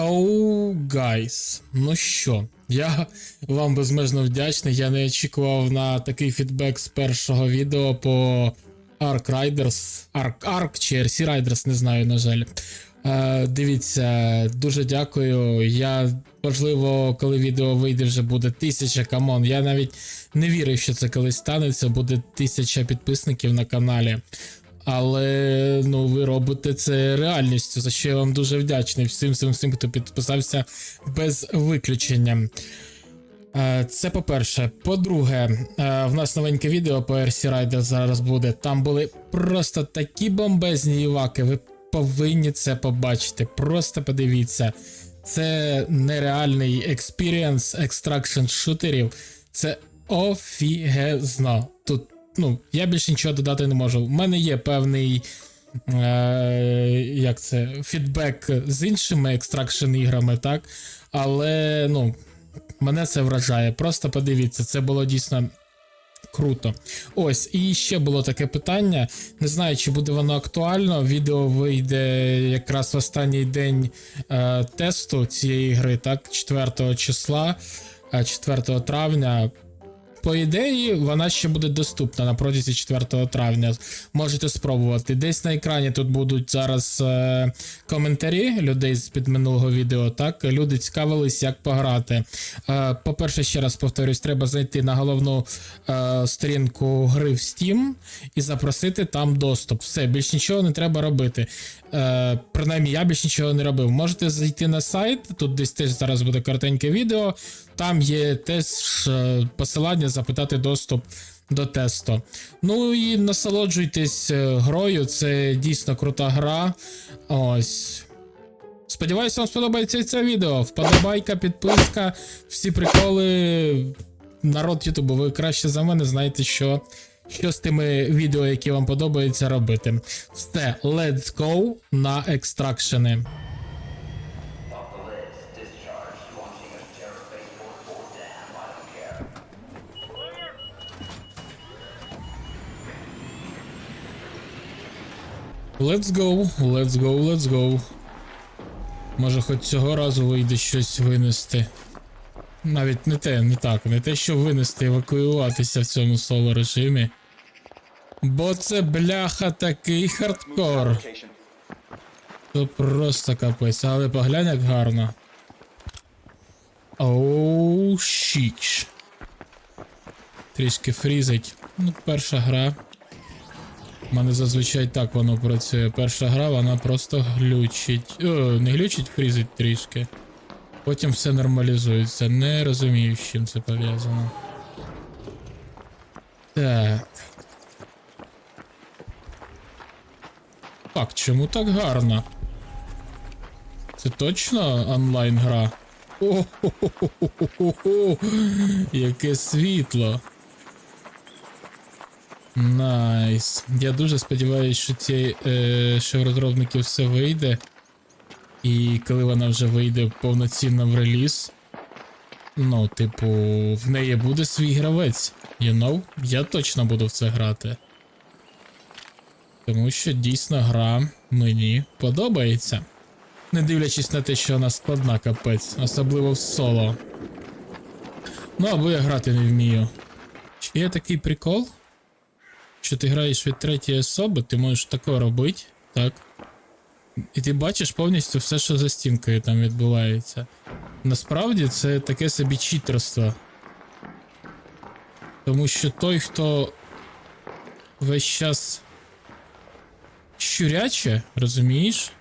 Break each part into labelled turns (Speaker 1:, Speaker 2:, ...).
Speaker 1: Оу, гайс. Ну що, я вам безмежно вдячний. Я не очікував на такий фідбек з першого відео по Ark Riders. Ark, Ark чи RC Riders, не знаю, на жаль. Е, дивіться, дуже дякую. Я, можливо, коли відео вийде, вже буде тисяча камон. Я навіть не вірив, що це колись станеться. Буде тисяча підписників на каналі. Але ну ви робите це реальністю, за що я вам дуже вдячний всім всім всім, хто підписався без виключення. Е, Це по-перше. По-друге, е, в нас новеньке відео по RC Rider зараз буде. Там були просто такі бомбезні іваки. Ви повинні це побачити. Просто подивіться. Це нереальний експірієнс екстракшн шутерів. Це офігезно. Тут, ну, я більше нічого додати не можу. У мене є певний. Е, як це, фідбек з іншими екстракшн іграми, так? Але, ну, мене це вражає. Просто подивіться, це було дійсно круто. Ось, і ще було таке питання. Не знаю, чи буде воно актуально. Відео вийде якраз в останній день е, тесту цієї гри, так, 4 числа, е, 4 травня. По ідеї, вона ще буде доступна на протязі 4 травня. Можете спробувати. Десь на екрані тут будуть зараз е, коментарі людей з під минулого відео. Так, люди цікавились, як пограти. Е, по-перше, ще раз повторюсь, треба зайти на головну е, сторінку гри в Steam і запросити там доступ. Все, більш нічого не треба робити. Е, принаймні, я більш нічого не робив. Можете зайти на сайт, тут десь теж зараз буде коротеньке відео. Там є теж е, посилання запитати доступ до тесту. Ну і насолоджуйтесь е, грою, це дійсно крута гра. Ось. Сподіваюся, вам сподобається це відео. Вподобайка, підписка, всі приколи. Народ Ютубу, ви краще за мене знаєте, що, що з тими відео, які вам подобається, робити. Все, let's go на екстракшени. Let's go, let's go, let's go. Може, хоч цього разу вийде щось винести. Навіть не те, не так, не те, що винести, евакуюватися в цьому соло режимі. Бо це бляха такий хардкор. То просто капець, але поглянь, як гарно. Оу, щіч. Трішки фрізить. Ну, перша гра. У мене зазвичай так воно працює. Перша гра, вона просто глючить. О, не глючить, фрізить трішки. Потім все нормалізується. Не розумію, з чим це пов'язано. Так. Так, чому так гарно? Це точно онлайн гра? О-хо-хо-хо-хо-хо! Яке світло. Найс. Я дуже сподіваюся, що ці е, що розробників все вийде. І коли вона вже вийде повноцінно в реліз. Ну, типу, в неї буде свій гравець. You know? Я точно буду в це грати. Тому що дійсно гра мені подобається. Не дивлячись на те, що вона складна капець, особливо в соло. Ну, або я грати не вмію. Чи є такий прикол? Що ти граєш від третьої особи, ти можеш таке робити, так? І ти бачиш повністю все, що за стінкою там відбувається. Насправді це таке собі читерство. Тому що той, хто весь час щуряче, розумієш?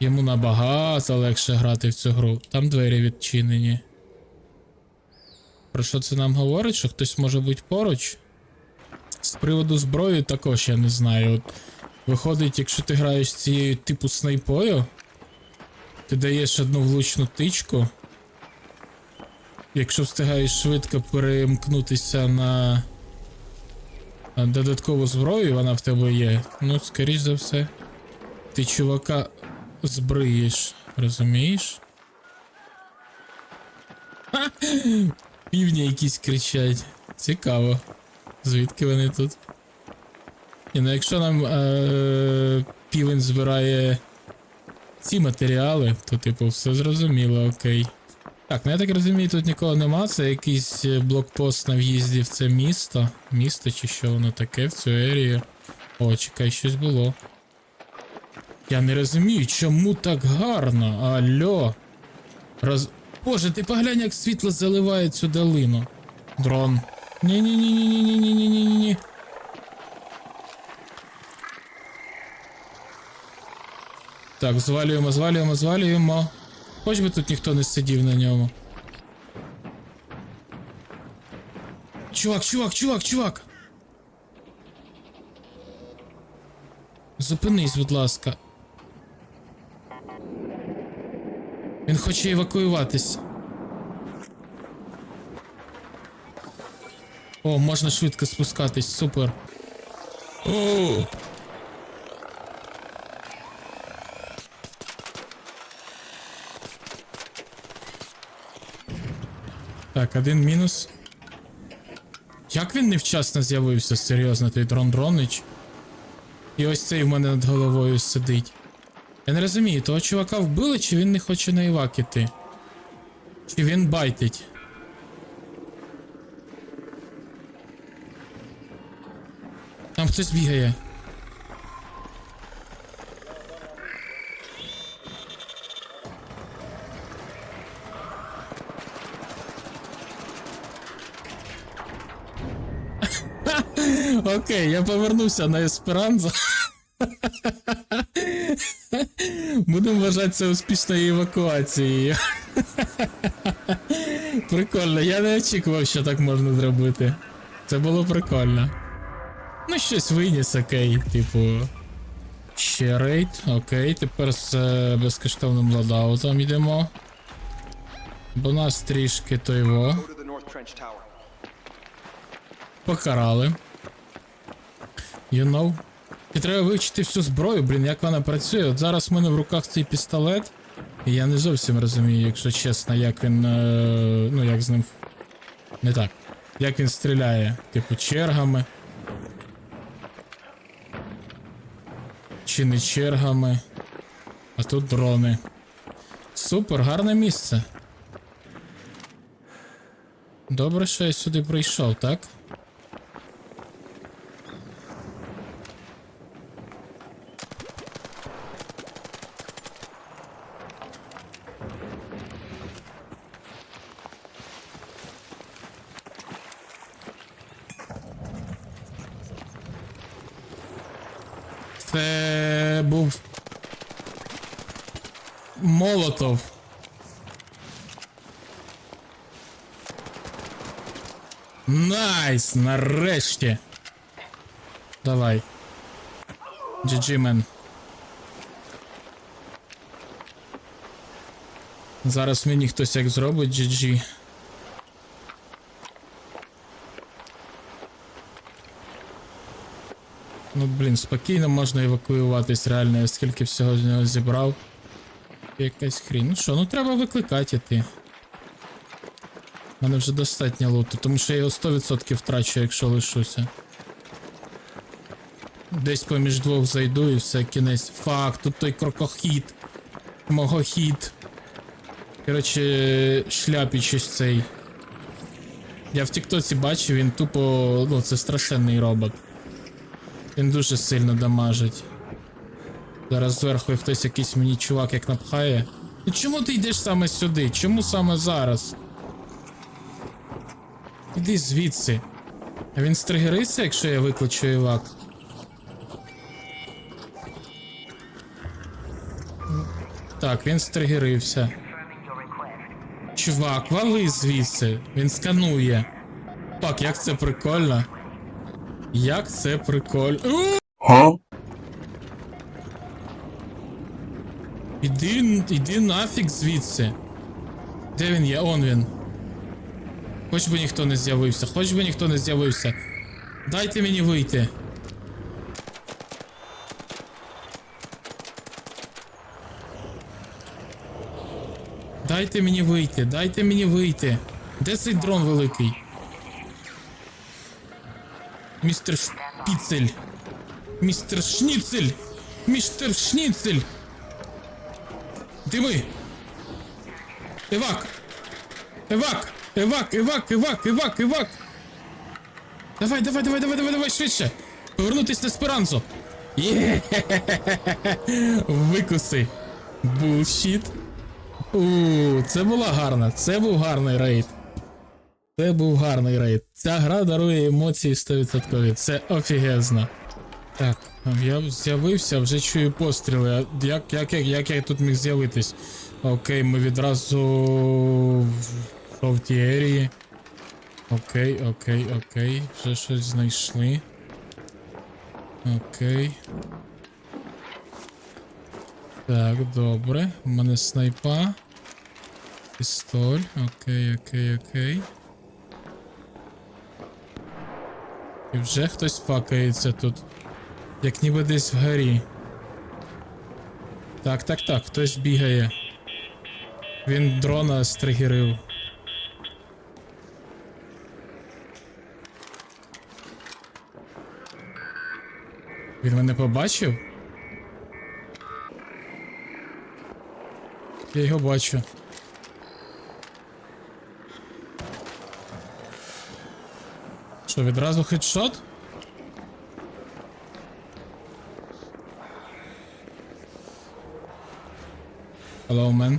Speaker 1: Йому набагато легше грати в цю гру. Там двері відчинені. Про що це нам говорить? Що хтось може бути поруч? З приводу зброї також я не знаю. От виходить, якщо ти граєш цією типу снайпою, ти даєш одну влучну тичку. Якщо встигаєш швидко перемкнутися на додаткову зброю, вона в тебе є. Ну, скоріш за все, ти чувака збриєш, розумієш? Півні якісь кричать. Цікаво. Звідки вони тут? І ну якщо нам е- півень збирає ці матеріали, то типу все зрозуміло, окей. Так, ну я так розумію, тут нікого нема. Це якийсь е, блокпост на в'їзді в це місто. Місто чи що воно таке в цю ерію. О, чекай, щось було. Я не розумію, чому так гарно. Алло. Роз... Боже, ти поглянь, як світло заливає цю долину. Дрон. Ні-ні-ні-ні-ні-ні-ні-ні-ні. Так, звалюємо, звалюємо, звалюємо. Хоч би тут ніхто не сидів на ньому. Чувак, чувак, чувак, чувак. Зупинись, будь ласка. Він хоче евакуюватись. О, можна швидко спускатись, супер. О! Так, один мінус. Як він невчасно з'явився, серйозно, той дрон Дронич? І ось цей в мене над головою сидить. Я не розумію, того чувака вбили, чи він не хоче на івак іти? Чи він байтить? Там хтось бігає. Окей, я повернувся на Есперанзо. Будемо вважати це успішною евакуацією. Прикольно, я не очікував, що так можна зробити. Це було прикольно. Ну, щось виніс, окей, типу. Ще рейд, окей, тепер з е, безкоштовним ладаутом йдемо. Бо нас трішки то його покарали. You know. І треба вивчити всю зброю, блін, як вона працює. От зараз в мене в руках цей пістолет. І я не зовсім розумію, якщо чесно, як він. Е, ну, як з ним. Не так. Як він стріляє, типу, чергами. Чи чергами. А тут дрони. Супер, гарне місце. Добре, що я сюди прийшов, так? Це був Молотов. Найс, нарешті. Давай. GG, мен. Зараз мені хтось як зробить GG. Ну, блін, спокійно можна евакуюватись, реально, я скільки всього зібрав. Якась хрінь. Ну що, ну треба викликати іти. У мене вже достатньо луту, тому що я його 100% втрачу, якщо лишуся. Десь поміж двох зайду і все, кінець. Фак, тут той крокохід. Мого хід. Коротше, шляпічись цей. Я в Тіктоці бачив, він тупо. Ну, це страшенний робот. Він дуже сильно дамажить. Зараз зверху хтось якийсь мені чувак як напхає. Ну чому ти йдеш саме сюди? Чому саме зараз? Іди звідси. А він стригериться, якщо я викличу івак? Так, він стригерився. Чувак, вали звідси. Він сканує. Так, як це прикольно. Як це прикольно. Іди, іди нафіг звідси. Де він є? Он він. Хоч би ніхто не з'явився, хоч би ніхто не з'явився. Дайте мені вийти. Дайте мені вийти, дайте мені вийти. Де цей дрон великий? Містер Шпіцель. Містер Шніцель. Містер Шніцель. Дими! Евак! Евак! Евак, евак, евак, евак, евак! Давай, давай, давай, давай, давай, давай, швидше! Повернутись на Спиранзу! Є! Викуси! Булшіт! У, це була гарна, це був гарний рейд. Це був гарний рейд. Ця гра дарує емоції 100%. Це офігезно. Так, я з'явився, вже чую постріли. Як, як, як, як я тут міг з'явитись? Окей, ми відразу в жовтій ерії. Окей, окей, окей. Вже щось знайшли. Окей. Так, добре. У мене снайпа. Пістоль. Окей, окей, окей. І вже хтось факається тут. Як ніби десь вгорі. Так, так, так, хтось бігає. Він дрона стригерив. Він мене побачив? Я його бачу. Що, відразу хедшот? Hello, man.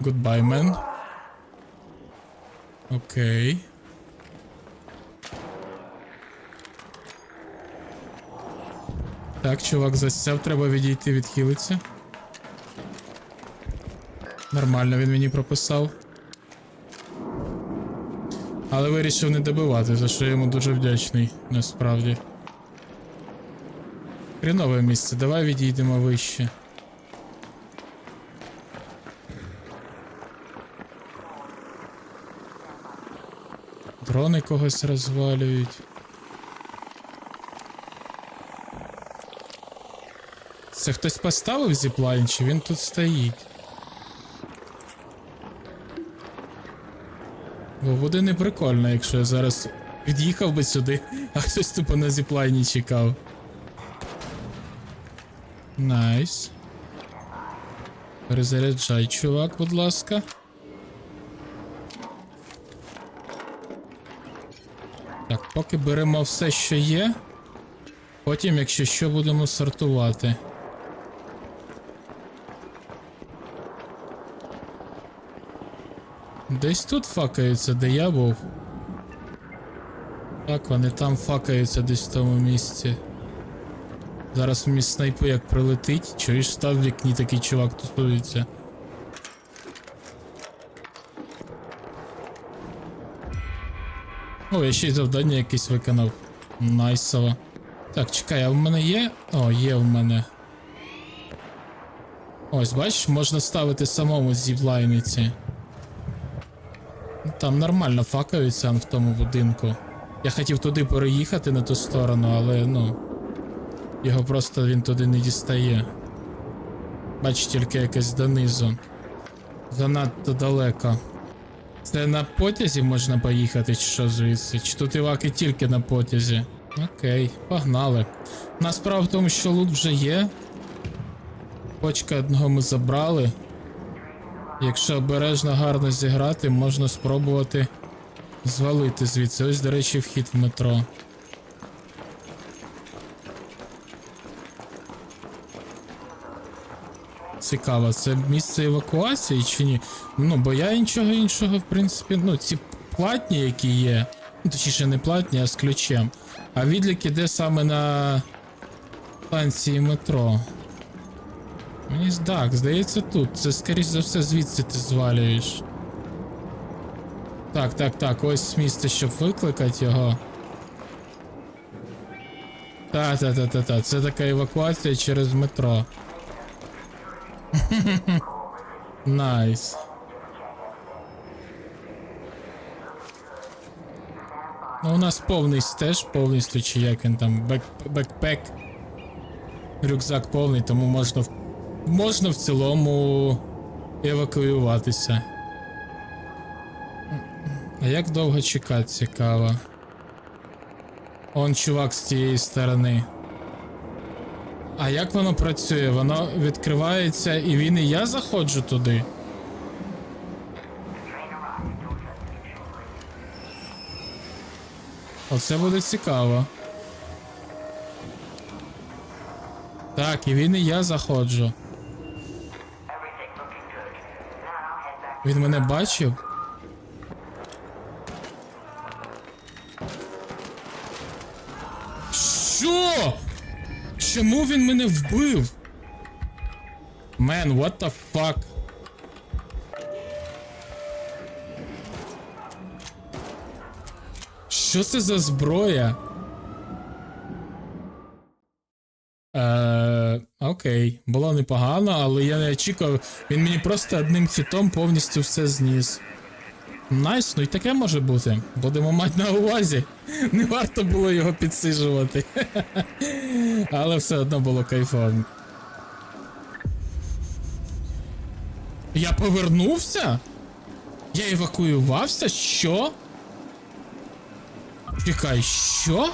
Speaker 1: Goodbye, man. Окей. Так, чувак засяв, треба відійти, відхилитися. Нормально він мені прописав. Але вирішив не добивати, за що я йому дуже вдячний, насправді. Хрінове місце, давай відійдемо вище. Дрони когось розвалюють. Це хтось поставив зіплайн, чи він тут стоїть? Бо буде не прикольно, якщо я зараз під'їхав би сюди, а хтось тупо на зіплайні чекав. Найс. Перезаряджай, чувак, будь ласка. Так, поки беремо все, що є. Потім, якщо що, будемо сортувати. Десь тут факаються, де я був. Так, вони там факаються десь в тому місці. Зараз мій снайпу як прилетить. Чуєш, став в вікні такий чувак тусується. О, я ще й завдання якесь виконав. Найсово. Так, чекай, а в мене є? О, є в мене. Ось, бачиш, можна ставити самому зіплайниці. Там нормально факаються в тому будинку. Я хотів туди переїхати на ту сторону, але ну. Його просто він туди не дістає. Бач тільки якесь донизу. Занадто далеко. Це на потязі можна поїхати, чи що звідси? Чи тут іваки тільки на потязі? Окей, погнали. У нас справа в тому, що лут вже є. Почка одного ми забрали. Якщо обережно гарно зіграти, можна спробувати звалити звідси. Ось, до речі, вхід в метро. Цікаво, це місце евакуації чи ні? Ну, бо я нічого іншого, в принципі, ну, ці платні, які є. Ну, точніше, не платні, а з ключем. А відлік іде саме на станції метро. Мені так, здається, тут. Це скоріш за все звідси ти звалюєш. Так, так, так, ось місце, щоб викликати його. Та, та, та, та, та. Це така евакуація через метро. Найс. Ну, у нас повний стеж повністю, чи як він там, бек, бекпек. Рюкзак повний, тому можна в, можна в цілому евакуюватися. А як довго чекати, цікаво. Он чувак з цієї сторони. А як воно працює? Воно відкривається і він і я заходжу туди. Оце буде цікаво. Так, і він і я заходжу. Він мене бачив? Що? Чому він мене вбив? Мен, what the fuck? Що це за зброя? Окей, було непогано, але я не очікував. Він мені просто одним хітом повністю все зніс. Найс, ну і таке може бути. Будемо мати на увазі. Не варто було його підсижувати. Але все одно було кайфово. Я повернувся? Я евакуювався? Що? Чекай, що?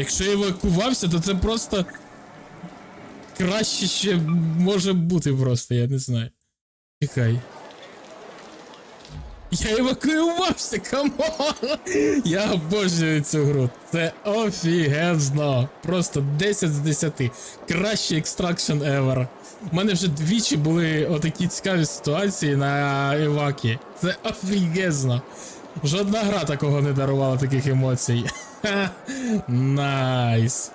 Speaker 1: Якщо я евакувався, то це просто краще ще може бути просто, я не знаю. Чекай. Я евакуювався, камон! Я обожнюю цю гру. Це офігезно. Просто 10 з 10. Кращий екстракшн ever. У мене вже двічі були отакі цікаві ситуації на Евакі. Це офігезно. Жодна гра такого не дарувала таких емоцій. Найс.